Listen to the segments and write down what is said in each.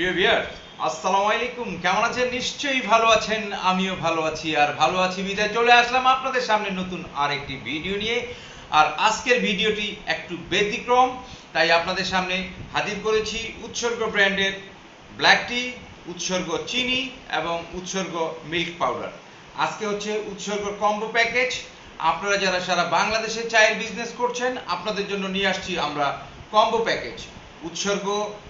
প্রিয় বিয়ার আসসালামু আলাইকুম। কেমন আছেন? নিশ্চয়ই ভালো আছেন, আমিও ভালো আছি। আর ভালো আছি বিদায়। চলে আসলাম আপনাদের সামনে নতুন আরেকটি ভিডিও নিয়ে। আর আজকের ভিডিওটি একটু ব্যতিক্রম, তাই আপনাদের সামনে হাজির করেছি উৎসর্গ ব্র্যান্ডের ব্ল্যাক টি, উৎসর্গ চিনি এবং উৎসর্গ মিল্ক পাউডার। আজকে হচ্ছে উৎসর্গ কম্বো প্যাকেজ। আপনারা যারা সারা বাংলাদেশে চায়ের বিজনেস করছেন, আপনাদের জন্য নিয়ে আসছি আমরা কম্বো প্যাকেজ। উৎসর্গ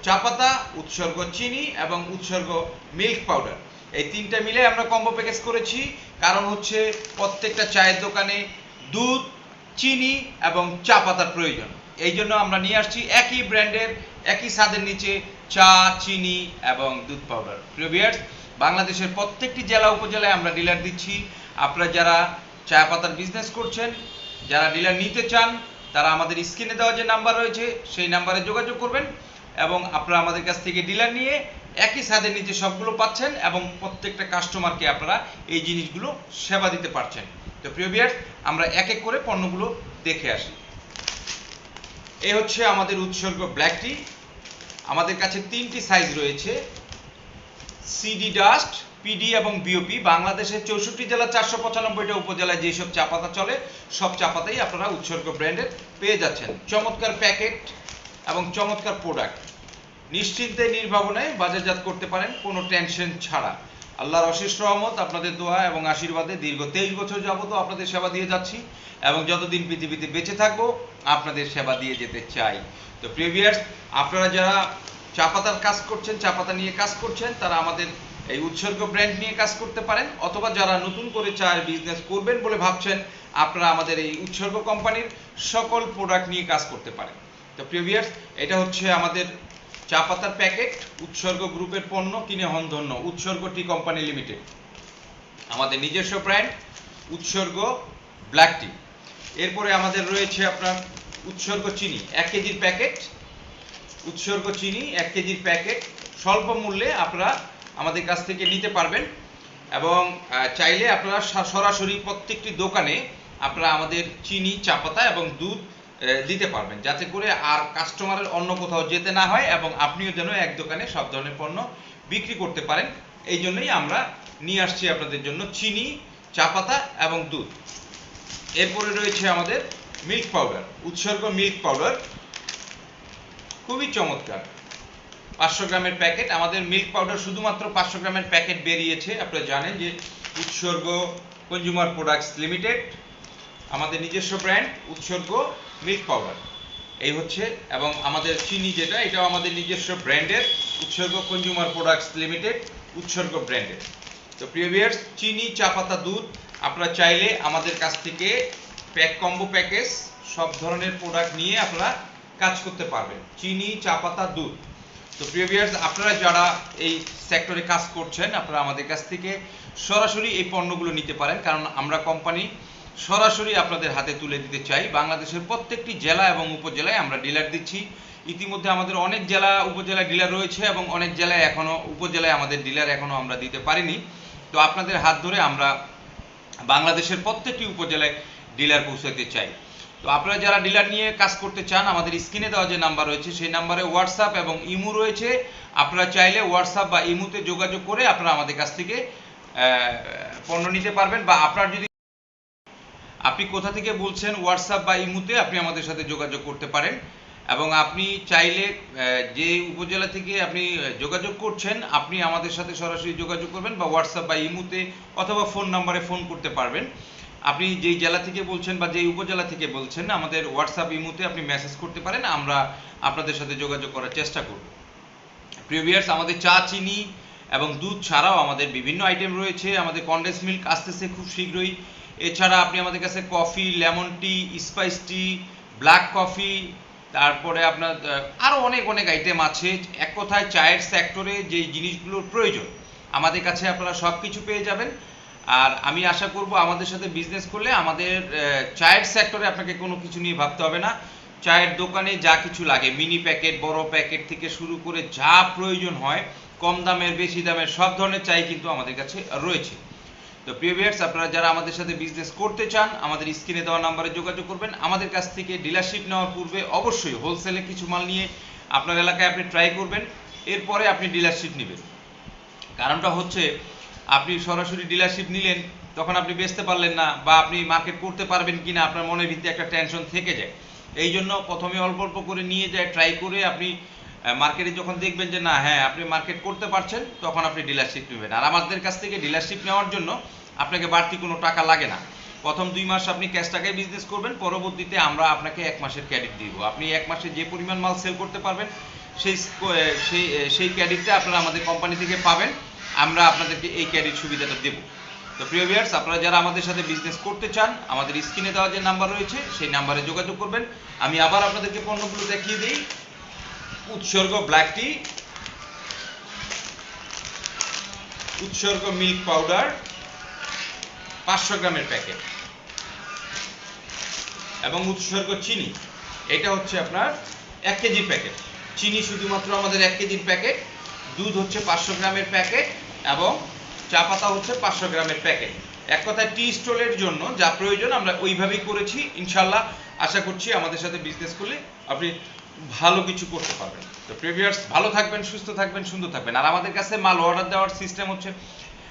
চা পাতা উৎসর্গ চিনি এবং উৎসর্গ মিল্ক পাউডার এই তিনটা মিলে আমরা কম্বো প্যাকেজ করেছি। কারণ হচ্ছে প্রত্যেকটা চায়ের দোকানে দুধ, চিনি এবং চা পাতার প্রয়োজন। এই জন্য আমরা নিয়ে আসছি একই ব্র্যান্ডের, একই স্বাদের নিচে চা, চিনি এবং দুধ পাউডার প্রিয় ভিউয়ার্স বাংলাদেশের প্রত্যেকটি জেলা উপজেলায় আমরা ডিলার দিচ্ছি। আপনারা যারা চা পাতার বিজনেস করছেন, যারা ডিলার নিতে চান তারা আমাদের স্ক্রিনে দেওয়া যে নাম্বার রয়েছে, সেই নাম্বারে যোগাযোগ করবেন এবং আপনারা আমাদের কাছ থেকে ডিলার নিয়ে একই স্বাদের নিচে সবগুলো পাচ্ছেন এবং প্রত্যেকটা কাস্টমারকে আপনারা এই জিনিসগুলো সেবা দিতে পারছেন। তো প্রিয় বিয়ার আমরা এক এক করে পণ্যগুলো দেখে আসি। এই হচ্ছে আমাদের উৎসর্গ ব্ল্যাক টি আমাদের কাছে তিনটি সাইজ রয়েছে। সিডি ডাস্ট পিডি এবং বিওপি বাংলাদেশের চৌষট্টি জেলা চারশো পঁচানব্বইটা উপজেলায় যেসব চা পাতা চলে, সব চা পাতাই আপনারা উৎসর্গ ব্র্যান্ডের পেয়ে যাচ্ছেন। চমৎকার প্যাকেট এবং চমৎকার প্রোডাক্ট। নিশ্চিন্তে, নির্ভাবনায় বাজারজাত করতে পারেন, কোনো টেনশন ছাড়া। আল্লাহর অশেষ রহমত, আপনাদের দোয়া এবং আশীর্বাদে দীর্ঘ তেইশ বছর যাবত আপনাদের সেবা দিয়ে যাচ্ছি এবং যতদিন পৃথিবীতে বেঁচে থাকব, আপনাদের সেবা দিয়ে যেতে চাই। তো প্রিভিয়ার্স আপনারা যারা চা পাতার কাজ করছেন চা পাতা নিয়ে কাজ করছেন, তারা আমাদের এই উৎসর্গ ব্র্যান্ড নিয়ে কাজ করতে পারেন, অথবা যারা নতুন করে চায়ের বিজনেস করবেন বলে ভাবছেন, আপনারা আমাদের এই উৎসর্গ কোম্পানির সকল প্রোডাক্ট নিয়ে কাজ করতে পারেন। তো প্রিভিয়ার্স এটা হচ্ছে আমাদের চা পাতার প্যাকেট উৎসর্গ গ্রুপের পণ্য, কিনে হন ধন্য উৎসর্গ টি কোম্পানি লিমিটেড আমাদের নিজস্ব ব্র্যান্ড উৎসর্গ ব্ল্যাক টি এরপরে আমাদের রয়েছে আপনার উৎসর্গ চিনি, এক কেজির প্যাকেট উৎসর্গ চিনি, এক কেজির প্যাকেট স্বল্প মূল্যে আপনারা আমাদের কাছ থেকে নিতে পারবেন। এবং চাইলে আপনারা সরাসরি প্রত্যেকটি দোকানে আপনারা আমাদের চিনি, চা পাতা এবং দুধ দিতে পারবেন। যাতে করে আর কাস্টমারের অন্য কোথাও যেতে না হয় এবং আপনিও যেন এক দোকানে সব ধরনের পণ্য বিক্রি করতে পারেন। এই জন্যই আমরা নিয়ে আসছি আপনাদের জন্য চিনি, চা পাতা এবং দুধ। এরপরে রয়েছে আমাদের মিল্ক পাউডার উৎসর্গ মিল্ক পাউডার খুবই চমৎকার। পাঁচশো গ্রামের প্যাকেট। আমাদের মিল্ক পাউডার শুধুমাত্র পাঁচশো গ্রামের প্যাকেট বেরিয়েছে, আপনারা জানেন যে উৎসর্গ কনজিউমার প্রোডাক্টস লিমিটেড আমাদের নিজস্ব ব্র্যান্ড উৎসর্গ মিল্ক পাউডার। এই হচ্ছে, এবং আমাদের চিনি যেটা, এটাও আমাদের নিজস্ব ব্র্যান্ডের উৎসর্গ কনজিউমার প্রোডাক্টস লিমিটেড উৎসর্গ ব্র্যান্ডের। তো প্রিয় ভিউয়ার্স চিনি, চা পাতা, দুধ, আপনারা চাইলে আমাদের কাছ থেকে প্যাক কম্বো প্যাকেজ সব ধরনের প্রোডাক্ট নিয়ে আপনারা কাজ করতে পারবেন। চিনি, চা পাতা, দুধ। তো প্রিয় ভিউয়ার্স আপনারা যারা এই সেক্টরে কাজ করছেন, আপনারা আমাদের কাছ থেকে সরাসরি এই পণ্যগুলো নিতে পারেন। কারণ আমরা কোম্পানি সরাসরি আপনাদের হাতে তুলে দিতে চাই। বাংলাদেশের প্রত্যেকটি জেলা এবং উপজেলায় আমরা ডিলার দিচ্ছি। ইতিমধ্যে আমাদের অনেক জেলা, উপজেলা ডিলার রয়েছে এবং অনেক জেলায় এখনও, উপজেলায় আমাদের ডিলার এখনও আমরা দিতে পারিনি। তো আপনাদের হাত ধরে আমরা বাংলাদেশের প্রত্যেকটি উপজেলায় ডিলার পৌঁছাতে চাই। তো আপনারা যারা ডিলার নিয়ে কাজ করতে চান, আমাদের স্ক্রিনে দেওয়া যে নাম্বার রয়েছে, সেই নাম্বারে হোয়াটসঅ্যাপ এবং ইমো রয়েছে। আপনারা চাইলে হোয়াটসঅ্যাপ বা ইমোতে যোগাযোগ করে আপনারা আমাদের কাছ থেকে পণ্য নিতে পারবেন বা আপনার যদি আপনি কোথা থেকে বলছেন হোয়াটসঅ্যাপ বা ইমুতে, আপনি আমাদের সাথে যোগাযোগ করতে পারেন। এবং আপনি চাইলে যে উপজেলা থেকে আপনি যোগাযোগ করছেন, আপনি আমাদের সাথে সরাসরি যোগাযোগ করবেন বা হোয়াটসঅ্যাপ বা ইমুতে অথবা ফোন নাম্বারে ফোন করতে পারবেন। আপনি যেই জেলা থেকে বলছেন বা যেই উপজেলা থেকে বলছেন, আমাদের হোয়াটসঅ্যাপ ইমুতে আপনি মেসেজ করতে পারেন, আমরা আপনাদের সাথে যোগাযোগ করার চেষ্টা করব। প্রিভিয়ার্স আমাদের চা, চিনি এবং দুধ ছাড়াও আমাদের বিভিন্ন আইটেম রয়েছে। আমাদের কন্ডেন্স মিল্ক আসতেছে খুব শীঘ্রই। এছাড়া আপনি আমাদের কাছে coffee lemon tea spice tea black coffee তারপরে আপনার আরও অনেক অনেক আইটেম আছে। এক কথায় চায়ের সেক্টরে যে জিনিসগুলোর প্রয়োজন, আমাদের কাছে আপনারা সব কিছু পেয়ে যাবেন। আর আমি আশা করব আমাদের সাথে বিজনেস করলে আমাদের চায়ের সেক্টরে আপনাকে কোনো কিছু নিয়ে ভাবতে হবে না। চায়ের দোকানে যা কিছু লাগে মিনি প্যাকেট বড় প্যাকেট থেকে শুরু করে যা প্রয়োজন হয়, কম দামের, বেশি দামের, সব ধরনের চাই কিন্তু আমাদের কাছে রয়েছে। তো প্রিয় ভিউয়ার্স আপনারা যারা আমাদের সাথে বিজনেস করতে চান, আমাদের স্ক্রিনে দেওয়া নাম্বারে যোগাযোগ করবেন। আমাদের কাছ থেকে ডিলারশিপ নেওয়ার পূর্বে অবশ্যই হোলসেলে কিছু মাল নিয়ে আপনার এলাকায় আপনি ট্রাই করবেন। এরপরে আপনি ডিলারশিপ নেবেন। কারণটা হচ্ছে আপনি সরাসরি ডিলারশিপ নিলেন, তখন আপনি বেচতে পারলেন না বা আপনি মার্কেট করতে পারবেন কি না আপনার মনের ভিতরে একটা টেনশন থেকে যায়। এই জন্য প্রথমে অল্প অল্প করে নিয়ে যায় ট্রাই করে আপনি মার্কেটে যখন দেখবেন যে না হ্যাঁ আপনি মার্কেট করতে পারছেন, তখন আপনি ডিলারশিপ নেবেন। আর আমাদের কাছ থেকে ডিলারশিপ নেওয়ার জন্য আপনাকে বাড়তি কোনো টাকা লাগে না। প্রথম দুই মাস আপনি ক্যাশ টাকায় বিজনেস করবেন, পরবর্তীতে আমরা আপনাকে এক মাসের ক্রেডিট দিব। আপনি এক মাসে যে পরিমাণ মাল সেল করতে পারবেন, সেই সেই সেই ক্রেডিটটা আপনারা আমাদের কোম্পানি থেকে পাবেন। আমরা আপনাদেরকে এই ক্যারির সুবিধাটা দেব। তো প্রিয় ভিউয়ার্স আপনারা যারা আমাদের সাথে বিজনেস করতে চান, আমাদের স্ক্রিনে দেওয়া যে নাম্বার রয়েছে, সেই নাম্বারে যোগাযোগ করবেন। আমি আবার আপনাদেরকে পণ্যগুলো দেখিয়ে দিই। উৎসর্গ ব্ল্যাক টি উৎসর্গ মিল্ক পাউডার পাঁচশো গ্রামের প্যাকেট এবং উৎসর্গ চিনি। এটা হচ্ছে আপনার এক কেজির প্যাকেট চিনি শুধুমাত্র আমাদের এক কেজির প্যাকেট দুধ হচ্ছে পাঁচশো গ্রামের প্যাকেট এবং চা পাতা হচ্ছে পাঁচশো গ্রামের প্যাকেট। এক কথায় টি স্টলের জন্য যা প্রয়োজন আমরা ওইভাবেই করেছি। ইনশাল্লাহ আশা করছি আমাদের সাথে বিজনেস করলে আপনি ভালো কিছু করতে পারবেন। তো প্রিভিয়ার্স ভালো থাকবেন, সুস্থ থাকবেন, সুন্দর থাকবেন। আর আমাদের কাছে মাল অর্ডার দেওয়ার সিস্টেম হচ্ছে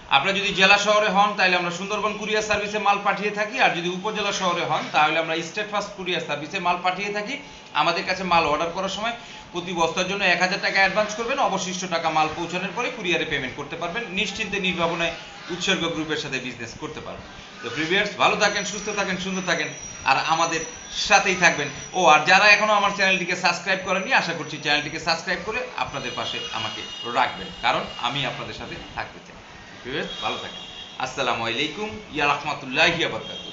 আপনারা যদি জেলা শহরে হন, তাহলে আমরা সুন্দরবন কুরিয়ার সার্ভিসে মাল পাঠিয়ে থাকি। আর যদি উপজেলা শহরে হন, তাহলে আমরা স্টেট ফার্স্ট কুরিয়ার সার্ভিসে মাল পাঠিয়ে থাকি। আমাদের কাছে মাল অর্ডার করার সময় প্রতি বস্তার জন্য এক হাজার টাকা অ্যাডভান্স করবেন। অবশিষ্ট টাকা মাল পৌঁছানোর পরে কুরিয়ারে পেমেন্ট করতে পারবেন। নিশ্চিন্তে নির্ভাবনায় উৎসর্গ গ্রুপের সাথে বিজনেস করতে পারবেন। তো প্রিভিয়ার্স ভালো থাকেন, সুস্থ থাকেন, সুন্দর থাকেন। আর আমাদের সাথেই থাকবেন। ও, আর যারা এখনও আমার চ্যানেলটিকে সাবস্ক্রাইব করেননি, আশা করছি চ্যানেলটিকে সাবস্ক্রাইব করে আপনাদের পাশে আমাকে রাখবেন। কারণ আমি আপনাদের সাথে থাকতে চাই। ভিউয়ার্স ভালো থাকেন আসসালামু আলাইকুম ইয়া রহমতুল্লাহ ওয়া বারাকাতুহু।